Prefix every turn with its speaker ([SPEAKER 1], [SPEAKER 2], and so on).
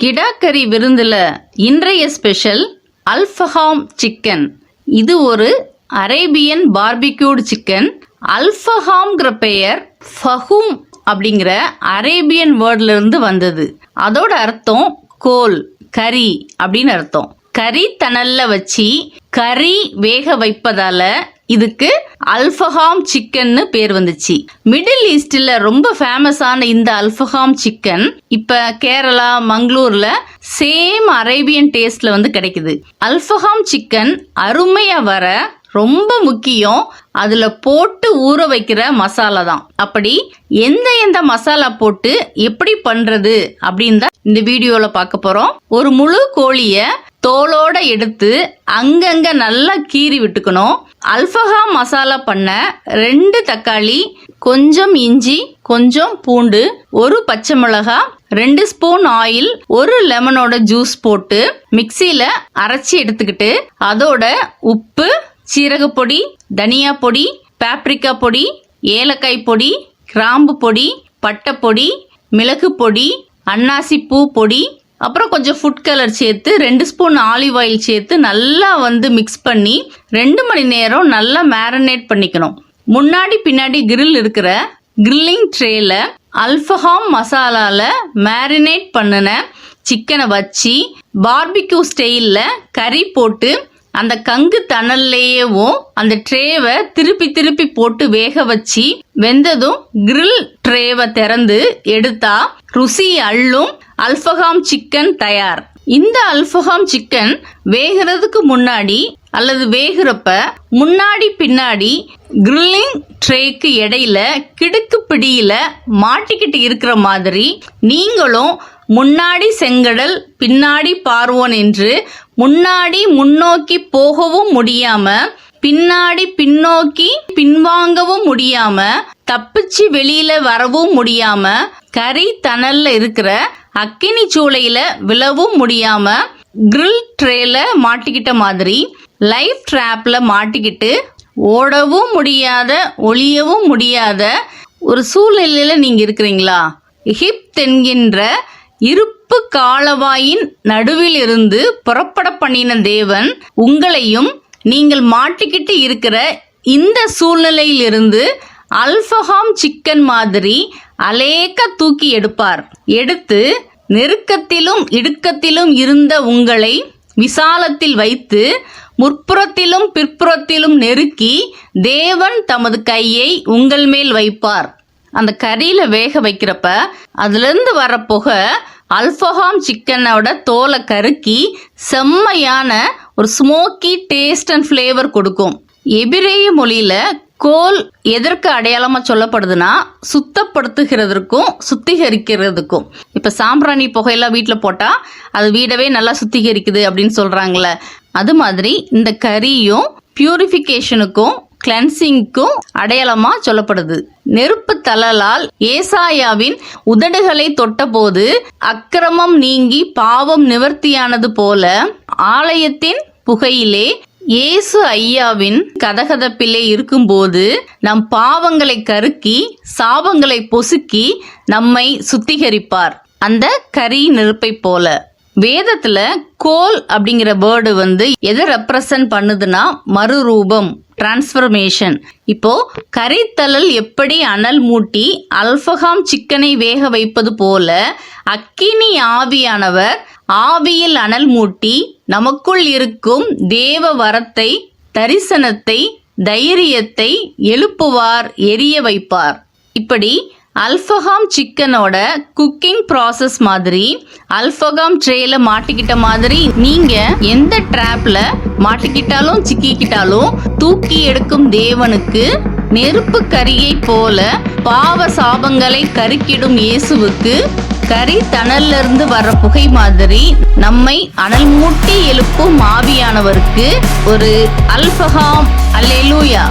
[SPEAKER 1] கிடாக்கறி விருந்தில் இன்றைய special alfaham chicken இது ஒரு அரேபியன் பார்பிக்யூடு சிக்கன் அல்ஃபஹாம்ங்கிற பெயர் ஃபஹூம் அப்படிங்கிற அரேபியன் வேர்ட்லேருந்து வந்தது. அதோட அர்த்தம் கோல் கறி அப்படின்னு அர்த்தம். கறி தணல்ல வச்சு கறி வேக வைப்பதால இதுக்கு அல்ஃபஹாம் சிக்கன்னு பேர் வந்துச்சு. மிடில் ஈஸ்டில் ரொம்ப ஃபேமஸான இந்த அல்ஃபஹாம் சிக்கன் இப்போ கேரளா மங்களூரில் சேம் அரேபியன் டேஸ்டில் வந்து கிடைக்குது. அல்ஃபஹாம் சிக்கன் அருமையாக வர ரொம்ப முக்கியம். அதில் போட்டு ஊற வைக்கிற மசாலா தான். அப்படி எந்த எந்த மசாலா போட்டு எப்படி பண்ணுறது அப்படின்னு தான் இந்த வீடியோவில் பார்க்க போகிறோம் ஒரு முழு கோழியை தோலோட எடுத்து அங்கங்க நல்லா கீறி விட்டுக்கணும். அல்ஃபஹா மசாலா பண்ண ரெண்டு தக்காளி கொஞ்சம் இஞ்சி கொஞ்சம் பூண்டு ஒரு பச்சை மிளகா ரெண்டு ஸ்பூன் ஆயில் ஒரு லெமனோட ஜூஸ் போட்டு மிக்சியில அரைச்சி எடுத்துக்கிட்டு அதோட உப்பு சீரகப்பொடி தனியா பொடி பேப்ரிக்கா பொடி ஏலக்காய் பொடி கிராம்பு பொடி பட்டை பொடி மிளகு பொடி அன்னாசி பூ பொடி அப்புறம் கொஞ்சம் ஃபுட் கலர் சேர்த்து ரெண்டு ஸ்பூன் ஆலிவ் ஆயில் சேர்த்து நல்லா வந்து மிக்ஸ் பண்ணி ரெண்டு மணி நேரம் நல்லா மேரினேட் பண்ணிக்கணும். முன்னாடி பின்னாடி கிரில் இருக்கிற கிரில்லிங் ட்ரேல அல்ஃபஹாம் மசாலால மேரினேட் பண்ணின சிக்கனை வச்சு பார்பிக்யூ ஸ்டைலில் கறி போட்டு அந்த கங்கு தணல்லையேவும் அந்த ட்ரேவை திருப்பி திருப்பி போட்டு வேக வச்சு வெந்ததும் கிரில் ட்ரேவை திறந்து எடுத்தா ருசி அள்ளும் அல்ஃபஹாம் சிக்கன் தயார். இந்த அல்ஃபஹாம் சிக்கன் வேகிறதுக்கு முன்னாடி அல்லது வேகிறப்ப முன்னாடி பின்னாடி கிரில்லிங் ட்ரேக்கு இடையில கிடுக்கு பிடியில மாட்டிக்கிட்டு இருக்கிற மாதிரி நீங்களும் முன்னாடி செங்கடல் பின்னாடி பார்வோன் என்று முன்னாடி முன்னோக்கி போகவும் முடியாம பின்னாடி பின்னோக்கி பின்வாங்கவும் முடியாம தப்பிச்சு வெளியில வரவும் முடியாம கறி தணல்ல இருக்கிற அக்கினி சூளையில விழவும் முடியாம கிரில் ட்ரேல மாட்டிக்கிட்ட மாதிரி லைஃப் ட்ராப்ல மாட்டிக்கிட்டு ஓடவும் முடியாத ஒளியவும் முடியாத ஒரு சூழ்நிலையில நீங்க இருக்கிறீங்களா? ஹிப் என்கின்ற இருப்பு காலவாயின் நடுவில் இருந்து புறப்பட பண்ணின தேவன் உங்களையும் நீங்கள் மாட்டிக்கிட்டு இருக்கிற இந்த சூழ்நிலையிலிருந்து அல்ஃபஹாம் சிக்கன் மாதிரி அலேக்க தூக்கி எடுப்பார். எடுத்து நெருக்கத்திலும் இடுக்கத்திலும் இருந்த உங்களை விசாலத்தில் வைத்து முற்புறத்திலும் பிற்புறத்திலும் நெருக்கி தேவன் தமது கையை உங்கள் மேல் வைப்பார். அந்த கறியில வேக வைக்கிறப்ப அதுலேருந்து வர புகை அல்ஃபஹாம் சிக்கனோட தோலை கருக்கி செம்மையான ஒரு ஸ்மோக்கி டேஸ்ட் அண்ட் ஃப்ளேவர் கொடுக்கும். எபிரேய மொழியில கோல் எதற்கு அடையாளமாக சொல்லப்படுதுன்னா சுத்தப்படுத்துகிறதுக்கும் சுத்திகரிக்கிறதுக்கும் இப்போ சாம்பிராணி புகையெல்லாம் வீட்டில் போட்டால் அது வீடவே நல்லா சுத்திகரிக்குது அப்படின்னு சொல்கிறாங்களே அது மாதிரி இந்த கறியும் பியூரிஃபிகேஷனுக்கும் கிளென்சிங்க்கும் அடையாளமாக சொல்லப்படுது. நெருப்பு தளலால் ஏசாயாவின் உதடுகளை தொட்டபோது அக்கிரமம் நீங்கி பாவம் நிவர்த்தியானது போல ஆலயத்தின் புகையிலே இயேசு ஐயாவின் கதகதப்பிலே இருக்கும்போது நம் பாவங்களை கருக்கி சாபங்களை பொசுக்கி நம்மை சுத்திகரிப்பார். அந்த கரி நெருப்பை போல. வேதத்துல கோல் அப்படிங்கிற வேர்டு வந்து எதை ரெப்ரசன்ட் பண்ணுதுன்னா மறுரூபம் டிரான்ஸ்ஃபர்மேஷன் இப்போ கரித்தலல் எப்படி அனல் மூட்டி அல்ஃபகாம் சிக்கனை வேக வைப்பது போல அக்கினி ஆவியானவர் ஆவியில் அனல் மூட்டி நமக்குள் இருக்கும் தேவ வரத்தை தரிசனத்தை தைரியத்தை எழுப்புவார் எரிய வைப்பார். இப்படி அல்ஃபகாம் சிக்கனோட குக்கிங் ப்ராசஸ் மாதிரி அல்ஃபகாம் ட்ரேல மாட்டிக்கிட்ட மாதிரி நீங்க எந்த ட்ராப்ல மாட்டிக்கிட்டாலும் சிக்கிக்கிட்டாலும் தூக்கி எடுக்கும் தேவனுக்கு நெருப்பு கரியை போல பாவ சாபங்களை கருக்கிடும் இயேசுவுக்கு கரி தணல்ல இருந்து வர்ற புகை மாதிரி நம்மை அனல் மூட்டி எழுப்பும் ஆவியானவருக்கு ஒரு அல்ஃபகாம் அல்லேலூயா.